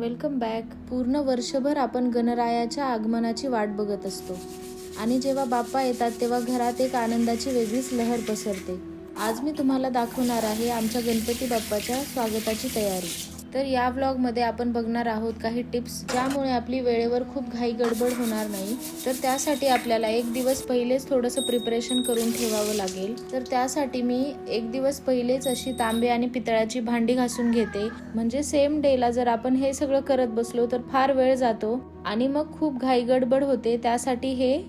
Welcome back. पूर्ण वर्षभर आपण गणरायाच्या आगमनाची वाट बघत असतो. आणि जेव्हा बाप्पा येतात तेव्हा घरात एक आनंदाची वेगळीच लहर पसरते. आज मी तुम्हाला दाखवणार आहे आमच्या गणपती बाप्पाच्या स्वागताची तयारी. तर या व्लॉगमध्ये आपण बघणार आहोत काही टिप्स ज्यामुळे आपली वेळेवर खूप घाई गडबड होणार नाही. तर त्यासाठी आपल्याला एक दिवस पहिलेच थोडंसं प्रिपरेशन करून ठेवावं लागेल. तर त्यासाठी मी एक दिवस पहिलेच अशी तांबे आणि पितळाची भांडी घासून घेते. म्हणजे सेम डेला जर आपण हे सगळं करत बसलो तर फार वेळ जातो आणि मग खूप घाई गडबड होते. त्यासाठी हे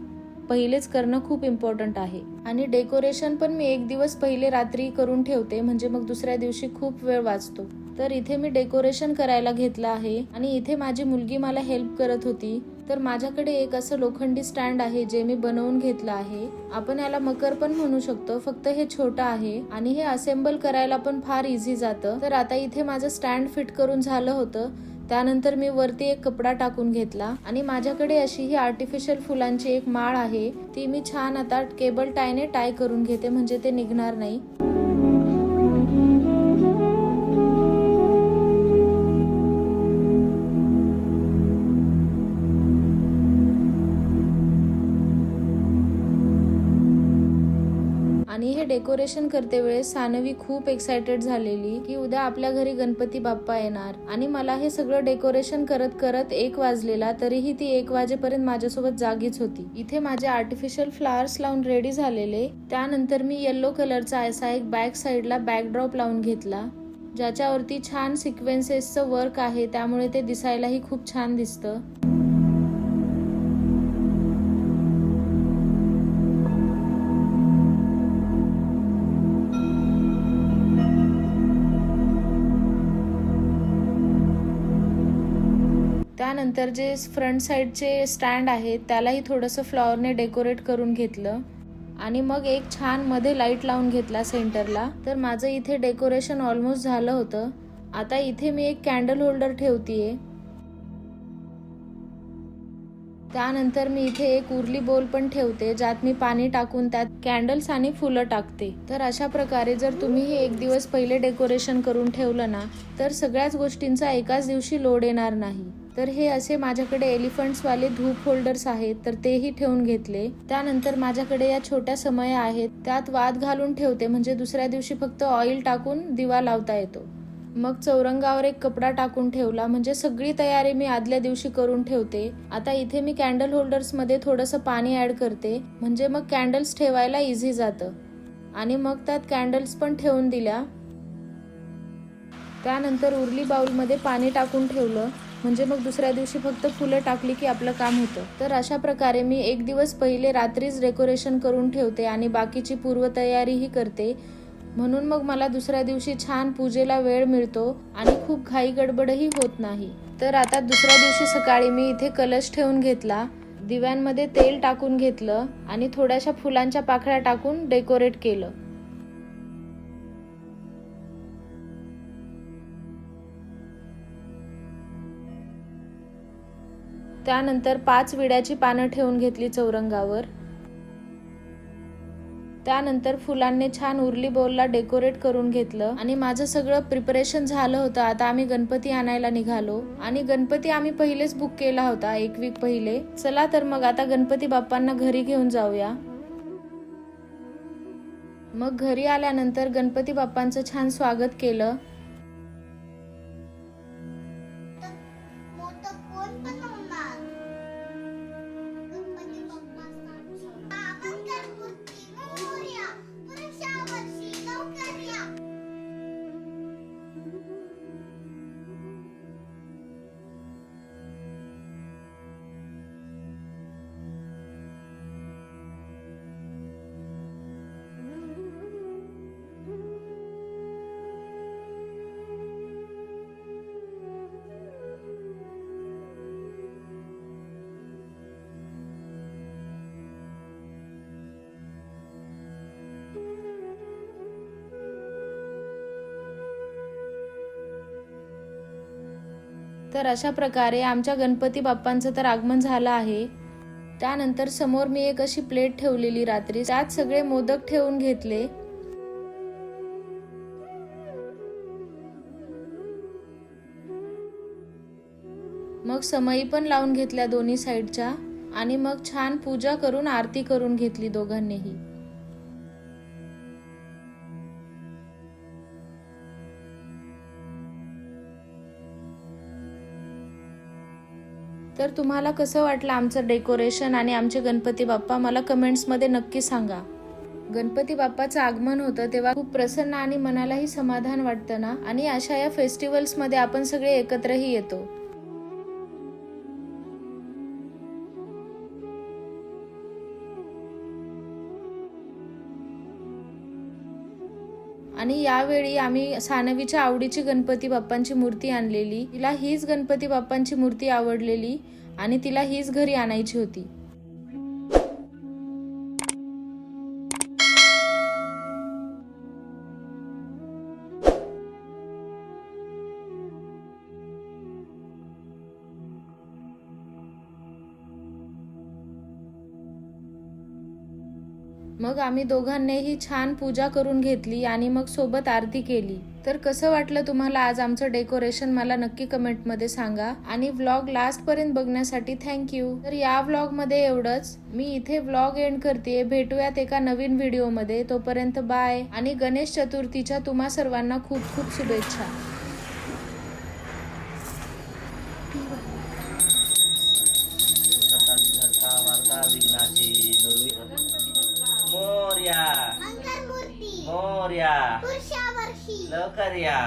पहिलेच करणं खूप इम्पॉर्टंट आहे. आणि डेकोरेशन पण मी एक दिवस पहिले रात्री करून ठेवते. म्हणजे मग दुसऱ्या दिवशी खूप वेळ वाचतो. तर इथे मी डेकोरेशन करायला घेतलं आहे. आणि इथे माझी मुलगी मला हेल्प करत होती. तर माझ्याकडे एक असं लोखंडी स्टँड आहे जे मी बनवून घेतलं आहे. आपण याला मकर पण म्हणू शकतो. फक्त हे छोटं आहे. आणि हे असेंबल करायला पण फार इझी जातं. तर आता इथे माझं स्टँड फिट करून झालं होतं. त्यानंतर मी वरती एक कपडा टाकून घेतला. आणि माझ्याकडे अशी ही आर्टिफिशियल फुलांची एक माळ आहे. ती मी छान आता केबल टायने टाय करून घेते. म्हणजे ते निघणार नाही. डेकोरेशन करते वेळेस सानवी खूप एक्सायटेड झालेली की उद्या आपल्या घरी गणपती बाप्पा येणार. आणि मला हे सगळं डेकोरेशन करत करत एक वाजलेला तरीही ती एक वाजेपर्यंत माझ्यासोबत जागीच होती. इथे माझे आर्टिफिशियल फ्लावर्स लावून रेडी झालेले त्यानंतर मी येल्लो कलरचा असा एक बॅक साईडला बॅकड्रॉप लावून घेतला ज्याच्यावरती छान सिक्वेन्सेसचं वर्क आहे त्यामुळे ते दिसायलाही खूप छान दिसतं. त्यानंतर जे फ्रंट साईडचे स्टँड आहेत त्यालाही थोडंसं फ्लॉवरने डेकोरेट करून घेतलं. आणि मग एक छानमध्ये लाइट लावून घेतला सेंटरला तर माझं इथे डेकोरेशन ऑलमोस्ट झालं होतं. आता इथे मी एक कॅन्डल होल्डर ठेवतीये. त्यानंतर मी इथे एक उरली बोल पण ठेवते ज्यात मी पाणी टाकून त्यात कॅन्डल्स आणि फुलं टाकते. तर अशा प्रकारे जर तुम्ही हे एक दिवस पहिले डेकोरेशन करून ठेवलं ना तर सगळ्याच गोष्टींचा एकाच दिवशी लोड येणार नाही. तर हे असे माझ्याकडे एलिफंट्सवाले धूप होल्डर्स आहेत तर तेही ठेवून घेतले. त्यानंतर माझ्याकडे या छोट्या समया आहेत त्यात वाद घालून ठेवते म्हणजे दुसऱ्या दिवशी फक्त ऑइल टाकून दिवा लावता येतो. मग चौरंगावर एक कपडा टाकून ठेवला म्हणजे सगळी तयारी मी आदल्या दिवशी करून ठेवते. आता इथे मी कॅन्डल होल्डर्समध्ये थोडंसं पाणी ऍड करते म्हणजे मग कॅन्डल्स ठेवायला इझी जातं. आणि मग त्यात कॅन्डल्स पण ठेवून दिल्या. त्यानंतर उरली बाउलमध्ये पाणी टाकून ठेवलं. म्हणजे मग दुसऱ्या दिवशी फक्त फुलं टाकली की आपलं काम होतं. तर अशा प्रकारे मी एक दिवस पहिले रात्रीच डेकोरेशन करून ठेवते आणि बाकीची पूर्वतयारीही करते. म्हणून मग मला दुसऱ्या दिवशी छान पूजेला वेळ मिळतो आणि खूप घाई गडबडही होत नाही. तर आता दुसऱ्या दिवशी सकाळी मी इथे कलश ठेवून घेतला. दिव्यांमध्ये तेल टाकून घेतलं आणि थोड्याशा फुलांच्या पाखळ्या टाकून डेकोरेट केलं. त्यानंतर पाच विड्याची पानं ठेवून घेतली चौरंगावर. त्यानंतर फुलांनी छान उरली बोलला डेकोरेट करून घेतलं. आणि माझं सगळं प्रिपरेशन झालं होतं. आता आम्ही गणपती आणायला निघालो. आणि गणपती आम्ही पहिलेच बुक केला होता एक वीक पहिले. चला तर मग आता गणपती बाप्पांना घरी घेऊन जाऊया. मग घरी आल्यानंतर गणपती बाप्पांचं छान स्वागत केलं. तर अशा प्रकारे आमच्या गणपती बाप्पांचं तर आगमन झालं आहे. त्यानंतर समोर मी एक अशी प्लेट ठेवलेली रात्री त्यात सगळे मोदक ठेवून घेतले. मग समई पण लावून घेतल्या दोन्ही साईडच्या आणि मग छान पूजा करून आरती करून घेतली दोघांनीही. तर तुम्हाला कसं वाटलं आमचं डेकोरेशन आणि आमचे गणपती बाप्पा? मला कमेंट्समध्ये नक्की सांगा. गणपती बाप्पाचं आगमन होतं तेव्हा खूप प्रसन्न आणि मनालाही समाधान वाटतं ना? आणि अशा या फेस्टिवल्समध्ये आपण सगळे एकत्रही येतो. आणि यावेळी आम्ही सानवीच्या आवडीची गणपती बाप्पांची मूर्ती आणलेली. तिला हीच गणपती बाप्पांची मूर्ती आवडलेली आणि तिला हीच घरी आणायची होती. मग आम्ही दोघांनीही छान पूजा करून घेतली आणि मग सोबत आरती केली. तर कसं वाटलं तुम्हाला आज आमचं डेकोरेशन मला नक्की कमेंटमध्ये सांगा. आणि व्लॉग लास्ट पर्यंत बघण्यासाठी थँक्यू तर या व्लॉगमध्ये एवढंच. मी इथे व्लॉग एंड करते भेटूयात एका नवीन व्हिडिओमध्ये. तोपर्यंत बाय. आणि गणेश चतुर्थीच्या तुम्हा सर्वांना खूप खूप शुभेच्छा. वर्षी लवकर या